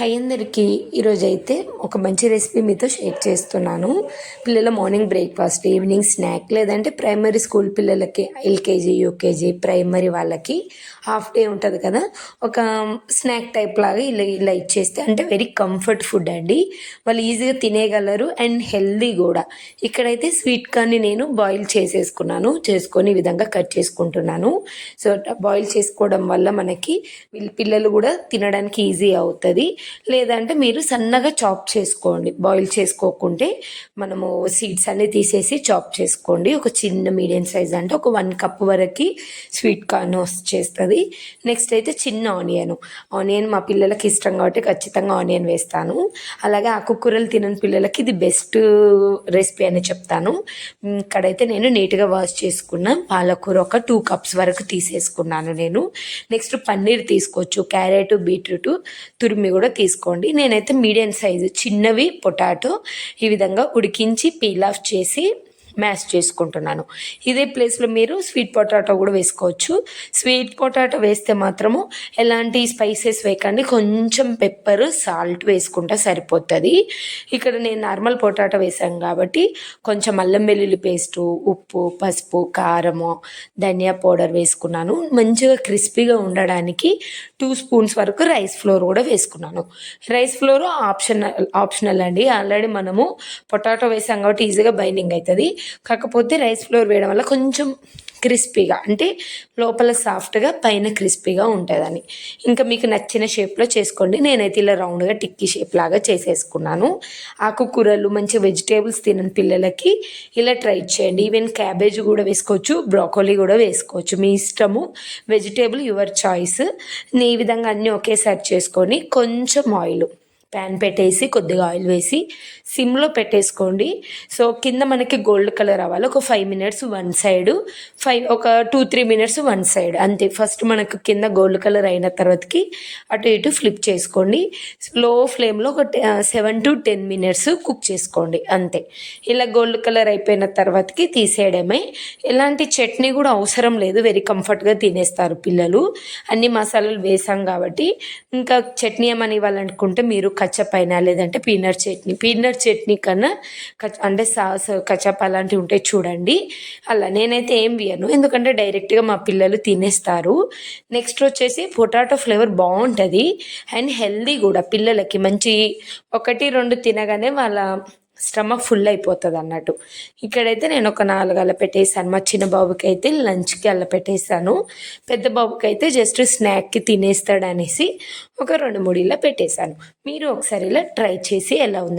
High అందరికీ ఈరోజు అయితే ఒక మంచి రెసిపీ మీతో షేర్ చేస్తున్నాను. పిల్లల మార్నింగ్ బ్రేక్ఫాస్ట్ ఈవినింగ్ స్నాక్ లేదంటే ప్రైమరీ స్కూల్ పిల్లలకి ఎల్కేజీ యూకేజీ ప్రైమరీ వాళ్ళకి హాఫ్ డే ఉంటుంది కదా. ఒక స్నాక్ టైప్ లాగా ఇలా ఇలా ఇచ్చేస్తే అంటే వెరీ కంఫర్ట్ ఫుడ్ అండి. వాళ్ళు ఈజీగా తినేయగలరు అండ్ హెల్దీ కూడా. ఇక్కడైతే స్వీట్ కార్న్ని నేను బాయిల్ చేసేసుకున్నాను. చేసుకొని విధంగా కట్ చేసుకుంటున్నాను. సో బాయిల్ చేసుకోవడం వల్ల మనకి వీళ్ళ పిల్లలు కూడా తినడానికి ఈజీ అవుతుంది. లేదంటే మీరు సన్నగా చాప్ చేసుకోండి. బాయిల్ చేసుకోకుంటే మనము సీడ్స్ అన్ని తీసేసి చాప్ చేసుకోండి. ఒక చిన్న మీడియం సైజ్ అంటే ఒక వన్ కప్ వరకు స్వీట్ కార్న్ చేస్తుంది. నెక్స్ట్ అయితే చిన్న ఆనియన్. ఆనియన్ మా పిల్లలకి ఇష్టం కాబట్టి ఖచ్చితంగా ఆనియన్ వేస్తాను. అలాగే ఆకుకూరలు తినని పిల్లలకి ఇది బెస్ట్ రెసిపీ అని చెప్తాను. ఇక్కడైతే నేను నీట్గా వాష్ చేసుకున్న పాలకూర ఒక టూ కప్స్ వరకు తీసేసుకున్నాను నేను. నెక్స్ట్ పన్నీర్ తీసుకోవచ్చు. క్యారెట్ బీట్రూట్ తురిమి కూడా తీసుకోండి. నేనైతే మీడియం సైజు చిన్నవి పొటాటో ఈ విధంగా ఉడికించి పీల్ ఆఫ్ చేసి మ్యాష్ చేసుకుంటున్నాను. ఇదే ప్లేస్లో మీరు స్వీట్ పొటాటో కూడా వేసుకోవచ్చు. స్వీట్ పొటాటో వేస్తే మాత్రము ఎలాంటి స్పైసెస్ వేయకండి. కొంచెం పెప్పర్ సాల్ట్ వేసుకుంటే సరిపోతుంది. ఇక్కడ నేను నార్మల్ పొటాటో వేసాను కాబట్టి కొంచెం అల్లం వెల్లుల్లి పేస్టు ఉప్పు పసుపు కారము ధనియా పౌడర్ వేసుకున్నాను. మంచిగా క్రిస్పీగా ఉండడానికి టూ స్పూన్స్ వరకు రైస్ ఫ్లోర్ కూడా వేసుకున్నాను. రైస్ ఫ్లోర్ ఆప్షనల్ ఆప్షనల్ అండి. ఆల్రెడీ మనము పొటాటో వేసాం కాబట్టి ఈజీగా బైండింగ్ అవుతుంది. కాకపోతే రైస్ ఫ్లోర్ వేయడం వల్ల కొంచెం క్రిస్పీగా అంటే లోపల సాఫ్ట్గా పైన క్రిస్పీగా ఉంటుందని ఇంకా మీకు నచ్చిన షేప్లో చేసుకోండి. నేనైతే ఇలా రౌండ్గా టిక్కీ షేప్ లాగా చేసేసుకున్నాను. ఆకుకూరలు మంచి వెజిటేబుల్స్ తినని పిల్లలకి ఇలా ట్రై చేయండి. ఈవెన్ క్యాబేజ్ కూడా వేసుకోవచ్చు బ్రోకోలీ కూడా వేసుకోవచ్చు. మీ ఇష్టము వెజిటేబుల్ యువర్ చాయిస్. ఈ విధంగా అన్నీ ఒకేసారి చేసుకొని కొంచెం ఆయిల్ ప్యాన్ పెట్టేసి కొద్దిగా ఆయిల్ వేసి సిమ్లో పెట్టేసుకోండి. సో కింద మనకి గోల్డ్ కలర్ అవ్వాలి ఒక five minutes one side five ఒక two three minutes one side అంతే. ఫస్ట్ మనకు కింద గోల్డ్ కలర్ అయిన తర్వాతకి అటు ఇటు ఫ్లిప్ చేసుకోండి. స్లో ఫ్లేమ్లో ఒక seven to ten minutes cook చేసుకోండి. అంతే. ఇలా గోల్డ్ కలర్ అయిపోయిన తర్వాతకి తీసేయడమే. ఎలాంటి చట్నీ కూడా అవసరం లేదు. వెరీ కంఫర్ట్గా తినేస్తారు పిల్లలు. అన్ని మసాలాలు వేసాం కాబట్టి. ఇంకా చట్నీ ఏమని ఇవ్వాలనుకుంటే మీరు కచ్చపైన లేదంటే పీనట్ చట్నీ. పీనట్ చట్నీ కన్నా కచ్ అంటే సాస్ కచప్ అలాంటివి ఉంటాయి చూడండి. అలా నేనైతే ఏం వేయను ఎందుకంటే డైరెక్ట్గా మా పిల్లలు తినేస్తారు. నెక్స్ట్ వచ్చేసి పొటాటో ఫ్లేవర్ బాగుంటుంది అండ్ హెల్దీ కూడా పిల్లలకి మంచి ఒకటి రెండు తినగానే వాళ్ళ స్టమక్ ఫుల్ అయిపోతుంది అన్నట్టు. ఇక్కడైతే నేను ఒక నాలుగు అలా పెట్టేశాను మా చిన్న బాబుకి అయితే లంచ్కి అలా పెట్టేశాను పెద్ద బాబుకి అయితే జస్ట్ స్నాక్కి తినేస్తాడు అనేసి ఒక రెండు మూడు ఇలా పెట్టేశాను మీరు ఒకసారి ఇలా ట్రై చేసి ఎలా ఉందని